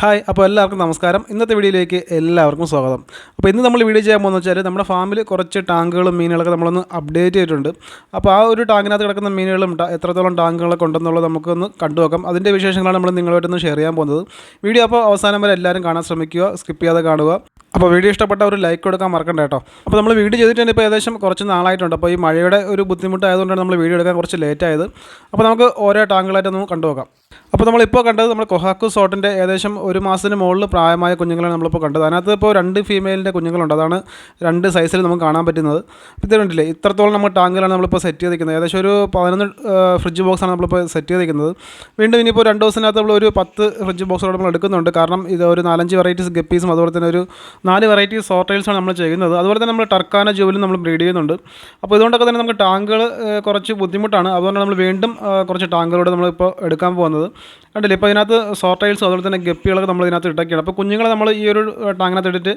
Hi അപ്പോൾ എല്ലാവർക്കും നമസ്കാരം. ഇന്നത്തെ വീഡിയോയിലേക്ക് എല്ലാവർക്കും സ്വാഗതം. അപ്പോൾ ഇന്ന് നമ്മൾ വീഡിയോ ചെയ്യാൻ പോകുന്നത് വെച്ചാൽ നമ്മുടെ ഫാമിൽ കുറച്ച് ടാങ്കുകളും മീനുകളൊക്കെ നമ്മളൊന്ന് അപ്ഡേറ്റ് ചെയ്തിട്ടുണ്ട്. അപ്പോൾ ആ ഒരു ടാങ്കിനകത്ത് കിടക്കുന്ന മീനുകളും എത്രത്തോളം ടാങ്കുകളൊക്കെ ഉണ്ടെന്നുള്ളത് നമുക്കൊന്ന് കണ്ടു നോക്കാം. അതിന്റെ വിശേഷങ്ങളാണ് നമ്മൾ നിങ്ങളുമായിട്ടൊന്ന് ഷെയർ ചെയ്യാൻ പോകുന്നത്. വീഡിയോ അപ്പോൾ അവസാനം വരെ എല്ലാവരും കാണാൻ ശ്രമിക്കുക സ്കിപ്പ് ചെയ്യാതെ കാണുക. അപ്പോൾ വീഡിയോ ഇഷ്ടപ്പെട്ട ഒരു ലൈക്ക് കൊടുക്കാൻ മറക്കണ്ട കേട്ടോ. അപ്പോൾ നമ്മൾ വീഡിയോ ചെയ്തിട്ട് തന്നെ ഇപ്പോൾ ഏകദേശം കുറച്ച് നാളായിട്ടുണ്ട്. അപ്പോൾ ഈ മഴയുടെ ഒരു ബുദ്ധിമുട്ടായതുകൊണ്ടാണ് നമ്മൾ വീഡിയോ എടുക്കാൻ കുറച്ച് ലേറ്റ് ആയത്. അപ്പോൾ നമുക്ക് ഓരോ ടാങ്കുകളായിട്ട് നമുക്ക് കണ്ടുപോകാം അപ്പോൾ നമ്മളിപ്പോൾ കണ്ടത് നമ്മൾ കൊഹാക്കു സോട്ടിന്റെ ഏകദേശം ഒരു മാസത്തിന് മുകളിൽ പ്രായമായ കുഞ്ഞുങ്ങളാണ് നമ്മളിപ്പോൾ കണ്ടത്. അതിനകത്ത് ഇപ്പോൾ രണ്ട് ഫീമെയിലിന്റെ കുഞ്ഞുങ്ങളുണ്ട്. അതാണ് രണ്ട് സൈസിൽ നമുക്ക് കാണാൻ പറ്റുന്നത്. ഇത് കണ്ടില്ലേ? ഇത്രത്തോളം നമ്മൾ ടാങ്കുകളാണ് നമ്മളിപ്പോൾ സെറ്റ് ചെയ്തിരിക്കുന്നത്. ഏകദേശം ഒരു പതിനൊന്ന് ഫ്രിഡ്ജ് ബോക്സാണ് നമ്മളിപ്പോൾ സെറ്റ് ചെയ്തിരിക്കുന്നത്. വീണ്ടും ഇനിയിപ്പോൾ രണ്ട് ദിവസത്തിനകത്ത് നമ്മൾ ഒരു പത്ത് ഫ്രിഡ്ജ് ബോക്സോട് നമ്മൾ എടുക്കുന്നുണ്ട്. കാരണം ഇത് ഒരു നാലഞ്ച് വെറൈറ്റീസ് ഗപ്പീസും അതുപോലെ തന്നെ ഒരു നാല് വെറൈറ്റി സോർട്ടൈൽസാണ് നമ്മൾ ചെയ്യുന്നത്. അതുപോലെ തന്നെ നമ്മൾ ടർക്കാന ജോലി നമ്മൾ ബ്രീഡ് ചെയ്യുന്നുണ്ട്. അപ്പോൾ ഇതുകൊണ്ടൊക്കെ തന്നെ നമുക്ക് ടാങ്കുകൾ കുറച്ച് ബുദ്ധിമുട്ടാണ്. അതുകൊണ്ട് നമ്മൾ വീണ്ടും കുറച്ച് ടാങ്കുകളോട് നമ്മളിപ്പോൾ എടുക്കാൻ പോകുന്നത്. കണ്ടില്ലേ? ഇപ്പോൾ ഇതിനകത്ത് സോർട്ടൈൽസും അതുപോലെ തന്നെ ഗപ്പികളൊക്കെ നമ്മൾ ഇതിനകത്ത് ഇട്ടൊക്കെയാണ്. അപ്പോൾ കുഞ്ഞുങ്ങളെ നമ്മൾ ഈ ഒരു ടാങ്കിനകത്ത് ഇട്ടിട്ട്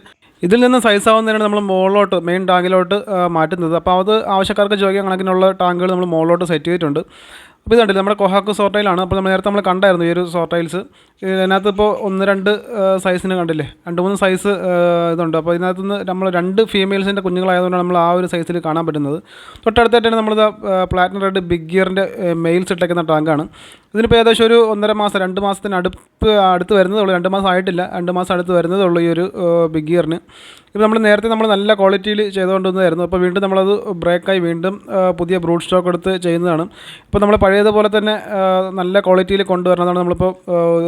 ഇതിൽ നിന്ന് സൈസ് ആവുന്നതിനാണ് നമ്മൾ മുകളിലോട്ട് മെയിൻ ടാങ്കിലോട്ട് മാറ്റുന്നത്. അപ്പോൾ അത് ആവശ്യക്കാർക്ക് ചോദിക്കാൻ കണക്കിനുള്ള ടാങ്കുകൾ നമ്മൾ മുകളിലോട്ട് സെറ്റ് ചെയ്തിട്ടുണ്ട്. അപ്പോൾ ഇതുണ്ടല്ലേ നമ്മുടെ കൊഹാക്ക് സോർട്ടൈലാണ് അപ്പോൾ നമ്മൾ നേരത്തെ നമ്മൾ കണ്ടായിരുന്നു ഈ ഒരു സോർട്ടൈൽസ് ഇതിനകത്ത് ഇപ്പോൾ ഒന്ന് രണ്ട് സൈസിന് കണ്ടില്ലേ? രണ്ട് മൂന്ന് സൈസ് ഇതുണ്ട്. അപ്പോൾ ഇതിനകത്ത് നിന്ന് നമ്മൾ രണ്ട് ഫീമെയിൽസിന്റെ കുഞ്ഞുങ്ങളായതുകൊണ്ടാണ് നമ്മൾ ആ ഒരു സൈസിൽ കാണാൻ പറ്റുന്നത്. തൊട്ടടുത്തായിട്ടാണ് നമ്മളിത് പ്ലാറ്റിനം റെഡ് ബിഗ് ഗിയറിന്റെ മെയിൽസ് ഇട്ടേക്കുന്ന ടാങ്കാണ് ഇതിനിപ്പോൾ ഏകദേശം ഒരു ഒന്നര മാസം രണ്ട് മാസത്തിന് അടുപ്പ് അടുത്ത് വരുന്നതേ ഉള്ളൂ. രണ്ട് മാസം ആയിട്ടില്ല രണ്ട് മാസം അടുത്ത് വരുന്നതേ ഉള്ളൂ ഈ ഒരു ബിഗ് ഗിയറിന് ഇപ്പോൾ നമ്മൾ നേരത്തെ നമ്മൾ നല്ല ക്വാളിറ്റിയിൽ ചെയ്തുകൊണ്ടിരുന്നതായിരുന്നു. അപ്പോൾ വീണ്ടും നമ്മളത് ബ്രേക്കായി വീണ്ടും പുതിയ ബ്രൂഡ് സ്റ്റോക്ക് എടുത്ത് ചെയ്യുന്നതാണ്. ഇപ്പോൾ നമ്മൾ പഴയതുപോലെ തന്നെ നല്ല ക്വാളിറ്റിയിൽ കൊണ്ടുവരണമെന്നാണ് നമ്മളിപ്പോൾ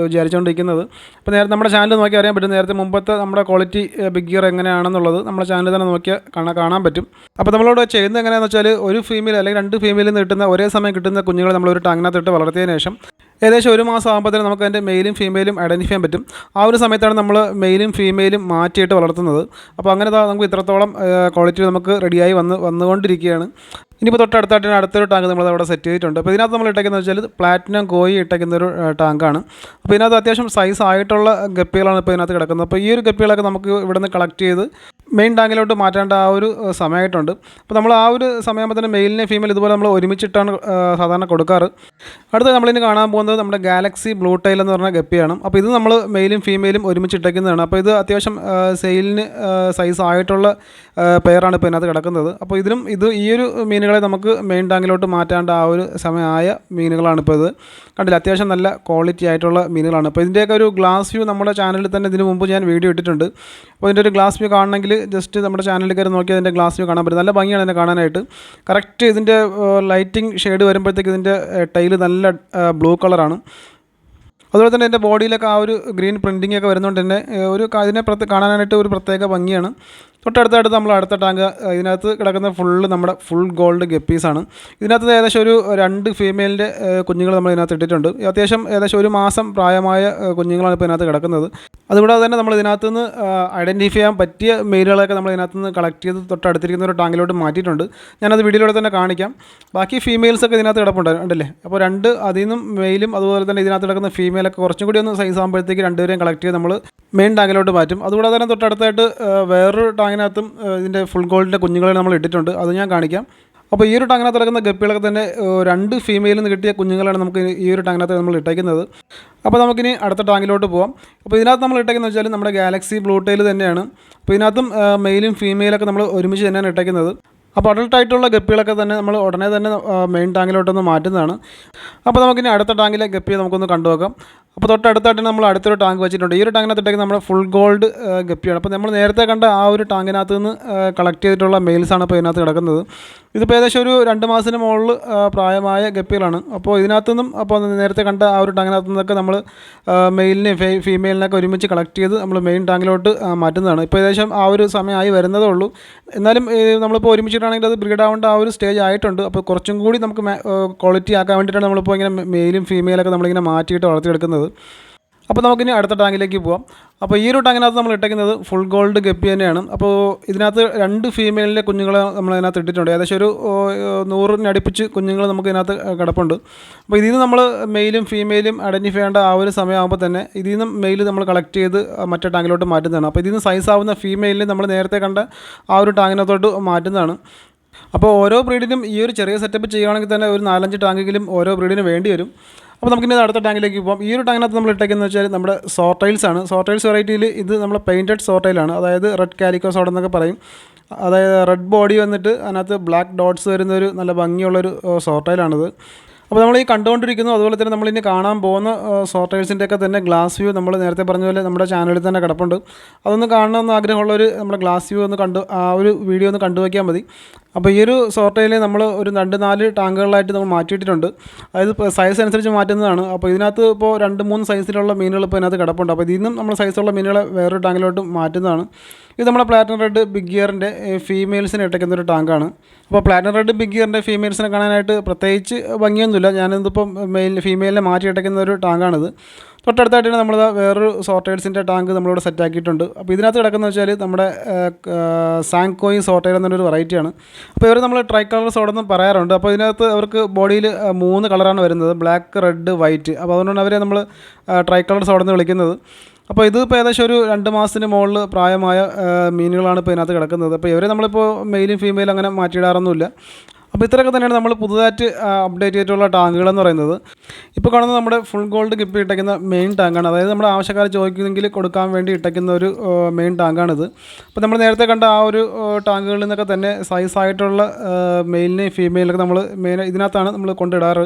വിചാരിച്ചുകൊണ്ടിരിക്കുന്നത് അപ്പോൾ നേരത്തെ നമ്മുടെ ചാനൽ നോക്കി അറിയാൻ പറ്റും. നേരത്തെ മുമ്പത്തെ നമ്മുടെ ക്വാളിറ്റി ബിഗ് ഗിയർ എങ്ങനെയാണെന്നുള്ളത് നമ്മുടെ ചാനൽ തന്നെ നോക്കിയാൽ കാണാൻ പറ്റും. അപ്പോൾ നമ്മളോട് ചെയ്യുന്നത് എങ്ങനെയാണെന്ന് വെച്ചാൽ ഒരു ഫീമെയിൽ അല്ലെങ്കിൽ രണ്ട് ഫീമെയിൽ നിന്ന് കിട്ടുന്ന ഒരേ സമയം കിട്ടുന്ന കുഞ്ഞുങ്ങളെ നമ്മളൊരു ഒരു ടാങ്ങിനകത്ത് ഇട്ട് വളർത്തിയതിന് ശേഷം ഏകദേശം ഒരു മാസം ആകുമ്പോഴത്തേനും നമുക്ക് അതിന്റെ മെയിലും ഫീമെയിലും ഐഡന്റിഫൈ ചെയ്യാൻ പറ്റും. ആ ഒരു സമയത്താണ് നമ്മൾ മെയിലും ഫീമെയിലും മാറ്റിയിട്ട് വളർത്തുന്നത്. അപ്പോൾ അങ്ങനെ നമുക്ക് ഇത്രത്തോളം ക്വാളിറ്റി നമുക്ക് റെഡിയായി വന്ന് വന്നുകൊണ്ടിരിക്കുകയാണ്. ഇനിയിപ്പോൾ തൊട്ടടുത്തായിട്ട് അടുത്തൊരു ടാങ്ക് നമ്മൾ അവിടെ സെറ്റ് ചെയ്തിട്ടുണ്ട്. അപ്പോൾ ഇതിനകത്ത് നമ്മൾ ഇട്ടേക്കുന്നത് വെച്ചാൽ പ്ലാറ്റിനം കോയി ഇട്ടേക്കുന്ന ഒരു ടാങ്കാണ്. അപ്പോൾ ഇതിനകത്ത് അത്യാവശ്യം സൈസ് ആയിട്ടുള്ള ഗപ്പികളാണ് ഇപ്പോൾ ഇതിനകത്ത് കിടക്കുന്നത്. അപ്പോൾ ഈ ഒരു ഗപ്പികളൊക്കെ നമുക്ക് ഇവിടെ നിന്ന് കളക്ട് ചെയ്ത് മെയിൻ ടാങ്കിലോട്ട് മാറ്റേണ്ട ആ ഒരു സമയമായിട്ടുണ്ട്. അപ്പോൾ നമ്മൾ ആ ഒരു സമയമാകുമ്പോൾ തന്നെ മെയിലിനെ ഫീമെയിൽ ഇതുപോലെ നമ്മൾ ഒരുമിച്ചിട്ടാണ് സാധാരണ കൊടുക്കാറ്. അടുത്ത നമ്മളിനി കാണാൻ പോകുന്നത് നമ്മുടെ ഗാലക്സി ബ്ലൂ ടൈൽ എന്ന് പറഞ്ഞ ഗപ്പിയാണ്. അപ്പോൾ ഇത് നമ്മൾ മെയിലും ഫീമെയിലും ഒരുമിച്ച് ഇട്ടേക്കുന്നതാണ് അപ്പോൾ ഇത് അത്യാവശ്യം സെയിലിന് സൈസ് ആയിട്ടുള്ള പെയറാണ് ഇപ്പോൾ ഇതിനകത്ത് കിടക്കുന്നത്. അപ്പോൾ ഇതിനും ഇത് ഈ ഒരു മീനുകളെ നമുക്ക് മെയിൻ ടാങ്കിലോട്ട് മാറ്റാണ്ട് ആ ഒരു സമയമായ മീനുകളാണ് ഇപ്പോൾ ഇത്. കണ്ടില്ല? അത്യാവശ്യം നല്ല ക്വാളിറ്റി ആയിട്ടുള്ള മീനുകളാണ്. അപ്പോൾ ഇതിന്റെയൊക്കെ ഒരു ഗ്ലാസ് വ്യൂ നമ്മുടെ ചാനലിൽ തന്നെ ഇതിന് മുമ്പ് ഞാൻ വീഡിയോ ഇട്ടിട്ടുണ്ട്. അപ്പോൾ ഇതിന്റെ ഒരു ഗ്ലാസ് വ്യൂ കാണണമെങ്കിൽ ജസ്റ്റ് നമ്മുടെ ചാനലിൽ കയറി നോക്കി അതിന്റെ ഗ്ലാസ് വ്യൂ കാണാൻ പറ്റും. നല്ല ഭംഗിയാണ് ഇതിനെ കാണാനായിട്ട്. കറക്റ്റ് ഇതിന്റെ ലൈറ്റിംഗ് ഷെയ്ഡ് വരുമ്പോഴത്തേക്ക് ഇതിന്റെ ടൈൽ നല്ല ബ്ലൂ കളറാണ് അതുപോലെ തന്നെ എന്റെ ബോഡിയിലൊക്കെ ആ ഒരു ഗ്രീൻ പ്രിന്റിംഗ് ഒക്കെ വരുന്നതുകൊണ്ട് തന്നെ ഒരു അതിനെ കാണാനായിട്ട് ഒരു പ്രത്യേക ഭംഗിയാണ്. തൊട്ടടുത്തായിട്ട് നമ്മൾ അടുത്ത ടാങ്ക് ഇതിനകത്ത് കിടക്കുന്ന ഫുള്ള് നമ്മുടെ ഫുൾ ഗോൾഡ് ഗപ്പീസാണ് ഇതിനകത്ത് ഏകദേശം ഒരു രണ്ട് ഫീമെയിലിന്റെ കുഞ്ഞുങ്ങൾ നമ്മൾ ഇതിനകത്ത് ഇട്ടിട്ടുണ്ട്. അത്യാവശ്യം ഏകദേശം ഒരു മാസം പ്രായമായ കുഞ്ഞുങ്ങളാണ് ഇപ്പോൾ ഇതിനകത്ത് കിടക്കുന്നത്. അതുകൂടാതെ തന്നെ നമ്മൾ ഇതിനകത്ത് നിന്ന് ഐഡന്റിഫൈ ചെയ്യാൻ പറ്റിയ മെയിലുകളൊക്കെ നമ്മൾ ഇതിനകത്ത് നിന്ന് കളക്ട് ചെയ്ത് തൊട്ടടുത്തിരിക്കുന്ന ഒരു ടാങ്കിലോട്ട് മാറ്റിയിട്ടുണ്ട്. ഞാനത് വീഡിയോയിലൂടെ തന്നെ കാണിക്കാം. ബാക്കി ഫീമെയിൽസൊക്കെ ഇതിനകത്ത് കിടപ്പുണ്ട് ഉണ്ടല്ലേ? അപ്പോൾ രണ്ട് അതിൽ നിന്നും മെയിലും അതുപോലെ തന്നെ ഇതിനകത്ത് കിടക്കുന്ന ഫീമെയിലൊക്കെ കുറച്ചും കൂടി ഒന്ന് സൈസ് ആകുമ്പോഴത്തേക്ക് രണ്ടുപേരെയും കളക്ട് ചെയ്ത് നമ്മൾ മെയിൻ ടാങ്കിലോട്ട് മാറ്റും. അതുകൂടാതെ തന്നെ തൊട്ടടുത്തായിട്ട് വേറൊരു വേറൊരു ടാങ്കിനകത്തും ആ, ഇതിന്റെ ഫുൾ ഗോൾഡിന്റെ കുഞ്ഞുങ്ങളെ നമ്മൾ ഇട്ടിട്ടുണ്ട്. അത് ഞാൻ കാണിക്കാം. അപ്പോൾ ഈ ഒരു ടാങ്ങിനകത്ത് കിടക്കുന്ന ഗപ്പികളൊക്കെ തന്നെ രണ്ട് ഫീമെയിൽ നിന്ന് കിട്ടിയ കുഞ്ഞുങ്ങളാണ് നമുക്ക് ഈ ഒരു ടാങ്ങിനകത്ത് നമ്മൾ ഇട്ടേക്കുന്നത്. അപ്പോൾ നമുക്കിനി അടുത്ത ടാങ്കിലോട്ട് പോകാം അപ്പോൾ ഇതിനകത്ത് നമ്മൾ ഇട്ടേക്കുന്നത് വെച്ചാൽ നമ്മുടെ ഗാലക്സി ബ്ലൂ ടൈൽ തന്നെയാണ്. അപ്പോൾ ഇതിനകത്തും മെയിലും ഫീമെയിലൊക്കെ നമ്മൾ ഒരുമിച്ച് തന്നെയാണ് ഇട്ടേക്കുന്നത്. അപ്പോൾ അഡൾട്ടായിട്ടുള്ള ഗപ്പികളൊക്കെ തന്നെ നമ്മൾ ഉടനെ തന്നെ മെയിൻ ടാങ്കിലോട്ടൊന്ന് മാറ്റുന്നതാണ്. അപ്പോൾ നമുക്കിനി അടുത്ത ടാങ്കിലെ ഗപ്പിയെ നമുക്കൊന്ന് കണ്ടുനോക്കാം. അപ്പോൾ തൊട്ടടുത്തായിട്ട് നമ്മൾ അടുത്തൊരു ടാങ്ക് വെച്ചിട്ടുണ്ട്. ഈ ഒരു ടാങ്കിനകത്ത് ഇട്ടേക്കുന്നത് നമ്മുടെ ഫുൾ ഗോൾഡ് ഗപ്പിയാണ്. അപ്പോൾ നമ്മൾ നേരത്തെ കണ്ട ആ ഒരു ടാങ്കിനകത്ത് നിന്ന് കളക്ട് ചെയ്തിട്ടുള്ള മെയിൽസാണ് ഇപ്പോൾ ഇതിനകത്ത് കിടക്കുന്നത്. ഇതിപ്പോൾ ഏകദേശം ഒരു രണ്ട് മാസത്തിന് മുകളിൽ പ്രായമായ ഗപ്പികളാണ്. അപ്പോൾ ഇതിനകത്തു നിന്നും അപ്പോൾ നേരത്തെ കണ്ട ആ ഒരു ടാങ്കിനകത്ത് നിന്നൊക്കെ നമ്മൾ മെയിലിനെയും ഫേ ഫീമെയിലിനൊക്കെ ഒരുമിച്ച് കളക്ട് ചെയ്ത് നമ്മൾ മെയിൻ ടാങ്കിലോട്ട് മാറ്റുന്നതാണ്. ഇപ്പോൾ ഏകദേശം ആ ഒരു സമയമായി വരുന്നതേ ഉള്ളൂ. എന്നാലും നമ്മളിപ്പോൾ ഒരുമിച്ചിട്ടാണെങ്കിൽ അത് ബ്രീഡ് ആവേണ്ട ആ ഒരു സ്റ്റേജ് ആയിട്ടുണ്ട്. അപ്പോൾ കുറച്ചും കൂടി നമുക്ക് ക്വാളിറ്റി ആക്കാൻ വേണ്ടിയിട്ടാണ് നമ്മളിപ്പോൾ ഇങ്ങനെ മെയിലും ഫീമെയിലൊക്കെ നമ്മളിങ്ങനെ മാറ്റിയിട്ട് വളർത്തിയെടുക്കുന്നത്. അപ്പോൾ നമുക്കിനി അടുത്ത ടാങ്കിലേക്ക് പോവാം. അപ്പോൾ ഈ ഒരു ടാങ്കിനകത്ത് നമ്മൾ ഇട്ടേക്കുന്നത് ഫുൾ ഗോൾഡ് ഗപ്പി തന്നെയാണ്. അപ്പോൾ ഇതിനകത്ത് രണ്ട് ഫീമെയിലിലെ കുഞ്ഞുങ്ങളെ നമ്മൾ അതിനകത്ത് ഇട്ടിട്ടുണ്ട്. ഏകദേശം ഒരു നൂറിന് നൂറിനടുപ്പിച്ച് കുഞ്ഞുങ്ങൾ നമുക്ക് ഇതിനകത്ത് കിടപ്പുണ്ട്. അപ്പോൾ ഇതിൽ നിന്ന് നമ്മൾ മെയിലും ഫീമെയിലും ഐഡന്റിഫൈ ചെയ്യേണ്ട ആ ഒരു സമയമാകുമ്പോൾ തന്നെ ഇതിൽ നിന്നും മെയിൽ നമ്മൾ കളക്ട് ചെയ്ത് മറ്റേ ടാങ്കിലോട്ട് മാറ്റുന്നതാണ്. അപ്പോൾ ഇതിൽ നിന്ന് സൈസ് ആവുന്ന ഫീമെയിലിനെ നമ്മൾ നേരത്തെ കണ്ട ആ ഒരു ടാങ്കിനകത്തോട്ട് മാറ്റുന്നതാണ്. അപ്പോൾ ഓരോ ബ്രീഡിനും ഈ ഒരു ചെറിയ സെറ്റപ്പ് ചെയ്യുകയാണെങ്കിൽ തന്നെ ഒരു നാലഞ്ച് ടാങ്കെങ്കിലും ഓരോ ബ്രീഡിന് വേണ്ടി വരും. അപ്പോൾ നമുക്കിനി അടുത്ത ടാങ്കിലേക്ക് പോകാം ഈ ഒരു ടാങ്കിനകത്ത് നമ്മൾ ഇട്ടേക്കുന്നത് വെച്ചാൽ നമ്മുടെ സോർട്ടൈൽസ് ആണ്. സോർട്ടൈൽസ് വെറൈറ്റിയിൽ ഇത് നമ്മൾ പെയിന്റഡ് സോർട്ടൈലാണ് അതായത് റെഡ് കാലിക്കോ സോഡ് എന്നൊക്കെ പറയും. അതായത് റെഡ് ബോഡി വന്നിട്ട് അതിനകത്ത് ബ്ലാക്ക് ഡോട്ട്സ് വരുന്ന ഒരു നല്ല ഭംഗിയുള്ളൊരു സോർട്ടൈലാണിത് അപ്പോൾ നമ്മൾ ഈ കണ്ടുകൊണ്ടിരിക്കുന്നു അതുപോലെ തന്നെ നമ്മൾ ഇനി കാണാൻ പോകുന്ന സോർട്ടേഴ്സിന്റെയൊക്കെ തന്നെ ഗ്ലാസ് വ്യൂ നമ്മൾ നേരത്തെ പറഞ്ഞ പോലെ നമ്മുടെ ചാനലിൽ തന്നെ കിടപ്പുണ്ട്. അതൊന്ന് കാണണമെന്ന് ആഗ്രഹമുള്ളവർ നമ്മുടെ ഗ്ലാസ് വ്യൂ ഒന്ന് കണ്ടു ആ ഒരു വീഡിയോ ഒന്ന് കണ്ടുവയ്ക്കാൽ മതി. അപ്പോൾ ഈ ഒരു സോർട്ടയിൽ നമ്മൾ ഒരു രണ്ട് നാല് ടാങ്കുകളായിട്ട് നമ്മൾ മാറ്റിയിട്ടിട്ടുണ്ട്. അതായത് സൈസ് അനുസരിച്ച് മാറ്റുന്നതാണ്. അപ്പോൾ ഇതിനകത്ത് ഇപ്പോൾ രണ്ട് മൂന്ന് സൈസിലുള്ള മീനുകൾ ഇപ്പോൾ ഇതിനകത്ത് കിടപ്പുണ്ട്. അപ്പോൾ ഇതിൽ നിന്നും നമ്മൾ സൈസുള്ള മീനുകളെ വേറൊരു ടാങ്കിലോട്ട് മാറ്റുന്നതാണ്. ഇത് നമ്മുടെ പ്ലാറ്റിനം റെഡ് ബിഗ് ഗിയറിന്റെ ഫീമെയിൽസിനെ ഇട്ടയ്ക്കുന്ന ഒരു ടാങ്കാണ്. അപ്പോൾ പ്ലാറ്റിനം റെഡ് ബിഗ് ഗിയറിന്റെ ഫീമെയിൽസിനെ കാണാനായിട്ട് പ്രത്യേകിച്ച് ഭംഗിയൊന്നുമില്ല ഞാനിതിപ്പം മെയിൽ ഫീമെയിലിനെ മാറ്റി ഇട്ടയ്ക്കുന്ന ഒരു ടാങ്കാണിത്. തൊട്ടടുത്തായിട്ട് നമ്മൾ വേറൊരു സോർട്ടേഴ്സിന്റെ ടാങ്ക് നമ്മളിവിടെ സെറ്റ് ആക്കിയിട്ടുണ്ട്. അപ്പോൾ ഇതിനകത്ത് കിടക്കുന്നത് വെച്ചാൽ നമ്മുടെ സാങ്കോയിൻ സോർട്ടേർ എന്നൊരു വെറൈറ്റിയാണ് അപ്പോൾ ഇവർ നമ്മൾ ട്രൈ കളർ സോഡെന്ന് പറയാറുണ്ട്. അപ്പോൾ ഇതിനകത്ത് അവർക്ക് ബോഡിയിൽ മൂന്ന് കളറാണ് വരുന്നത്. ബ്ലാക്ക് റെഡ് വൈറ്റ് അപ്പോൾ അതുകൊണ്ടാണ് അവരെ നമ്മൾ ട്രൈ കളർ സോഡെന്ന് വിളിക്കുന്നത്. അപ്പോൾ ഇത് ഏകദേശം ഒരു രണ്ട് മാസത്തിന് മുകളിൽ പ്രായമായ മീനുകളാണ് ഇപ്പോൾ ഇതിനകത്ത് കിടക്കുന്നത്. അപ്പോൾ ഇവരെ നമ്മളിപ്പോൾ മെയിലും ഫീമെയിലും അങ്ങനെ മാറ്റിയിടാറൊന്നുമില്ല. അപ്പോൾ ഇത്രയൊക്കെ തന്നെയാണ് നമ്മൾ പുതുതായിട്ട് അപ്ഡേറ്റ് ചെയ്തിട്ടുള്ള ടാങ്കുകൾ എന്ന് പറയുന്നത്. ഇപ്പോൾ കാണുന്നത് നമ്മുടെ ഫുൾ ഗോൾഡ് കിപ്പി ഇട്ടയ്ക്കുന്ന മെയിൻ ടാങ്കാണ് അതായത് നമ്മുടെ ആവശ്യക്കാർ ചോദിക്കുന്നെങ്കിൽ കൊടുക്കാൻ വേണ്ടി ഇട്ടയ്ക്കുന്ന ഒരു മെയിൻ ടാങ്കാണിത് അപ്പോൾ നമ്മൾ നേരത്തെ കണ്ട ആ ഒരു ടാങ്കുകളിൽ നിന്നൊക്കെ തന്നെ സൈസായിട്ടുള്ള മെയിലിനെയും ഫീമെയിലൊക്കെ നമ്മൾ മെയിൻ ഇതിനകത്താണ് നമ്മൾ കൊണ്ടിടാറ്.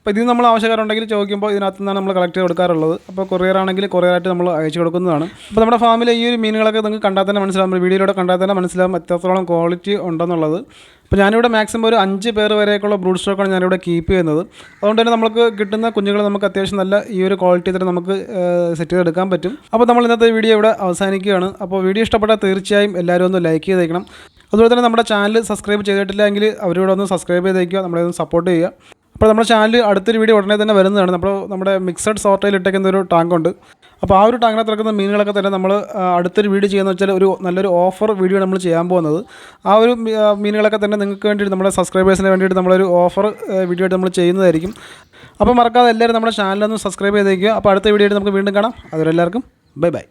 അപ്പോൾ ഇതിന് നമ്മൾ ആവശ്യക്കാരുണ്ടെങ്കിൽ ചോദിക്കുമ്പോൾ ഇതിനകത്ത് നിന്നാണ് നമ്മൾ കളക്ട് ചെയ്ത് കൊടുക്കാറുള്ളത്. അപ്പോൾ കൊറിയർ ആണെങ്കിൽ കൊറിയറായിട്ട് നമ്മൾ അയച്ചു കൊടുക്കുന്നതാണ്. അപ്പോൾ നമ്മുടെ ഫാമിലെ ഈ ഒരു മീനുകളൊക്കെ നിങ്ങൾക്ക് കണ്ടാൽ തന്നെ മനസ്സിലാകും വീഡിയോയിലൂടെ കണ്ടാൽ തന്നെ മനസ്സിലാകും എത്രത്തോളം ക്വാളിറ്റി ഉണ്ടെന്നുള്ളത്. അപ്പോൾ ഞാനിവിടെ മാക്സിമം ഒരു അഞ്ച് പേർ വരെയൊക്കെയുള്ള ബ്രൂഡ് സ്റ്റോക്കാണ് ഞാനിവിടെ കീപ്പ് ചെയ്യുന്നത്. അതുകൊണ്ട് തന്നെ നമുക്ക് കിട്ടുന്ന കുഞ്ഞുങ്ങൾ നമുക്ക് അത്യാവശ്യം നല്ല ഈ ഒരു ക്വാളിറ്റി തന്നെ നമുക്ക് സെറ്റ് ചെയ്തെടുക്കാൻ പറ്റും. അപ്പോൾ നമ്മൾ ഇന്നത്തെ വീഡിയോ ഇവിടെ അവസാനിക്കുകയാണ്. അപ്പോൾ വീഡിയോ ഇഷ്ടപ്പെട്ടാൽ തീർച്ചയായും എല്ലാവരും ഒന്ന് ലൈക്ക് ചെയ്തേക്കണം. അതുപോലെ തന്നെ നമ്മുടെ ചാനൽ സബ്സ്ക്രൈബ് ചെയ്തിട്ടില്ലെങ്കിൽ അവരോട് ഒന്ന് സബ്സ്ക്രൈബ് ചെയ്തേക്കുക. നമ്മളെ ഒന്ന് സപ്പോർട്ട് ചെയ്യുക. അപ്പോൾ നമ്മുടെ ചാനൽ അടുത്തൊരു വീഡിയോ ഉടനെ തന്നെ വരുന്നതാണ്. നമ്മൾ നമ്മുടെ മിക്സഡ് സോർട്ടയിൽ ഇട്ടേക്കുന്ന ഒരു ടാങ്കുണ്ട് അപ്പോൾ ആ ഒരു ടാങ്കിനെ തുറക്കുന്ന മീനുകളൊക്കെ തന്നെ നമ്മൾ അടുത്തൊരു വീഡിയോ ചെയ്യുന്ന വെച്ചാൽ ഒരു നല്ലൊരു ഓഫർ വീഡിയോ നമ്മൾ ചെയ്യാൻ പോകുന്നത്. ആ ഒരു മീനുകളൊക്കെ തന്നെ നിങ്ങൾക്ക് വേണ്ടിയിട്ട് നമ്മുടെ സബ്സ്ക്രൈബേഴ്സിന് വേണ്ടിയിട്ട് നമ്മളൊരു ഓഫർ വീഡിയോ ആയിട്ട് നമ്മൾ ചെയ്യുന്നതായിരിക്കും. അപ്പോൾ മറക്കാതെ എല്ലാവരും നമ്മുടെ ചാനലൊന്ന് സബ്സ്ക്രൈബ് ചെയ്തേക്കുക. അപ്പോൾ അടുത്ത വീഡിയോ ആയിട്ട് നമുക്ക് വീണ്ടും കാണാം. അതുവരെ എല്ലാവർക്കും ബൈ ബൈ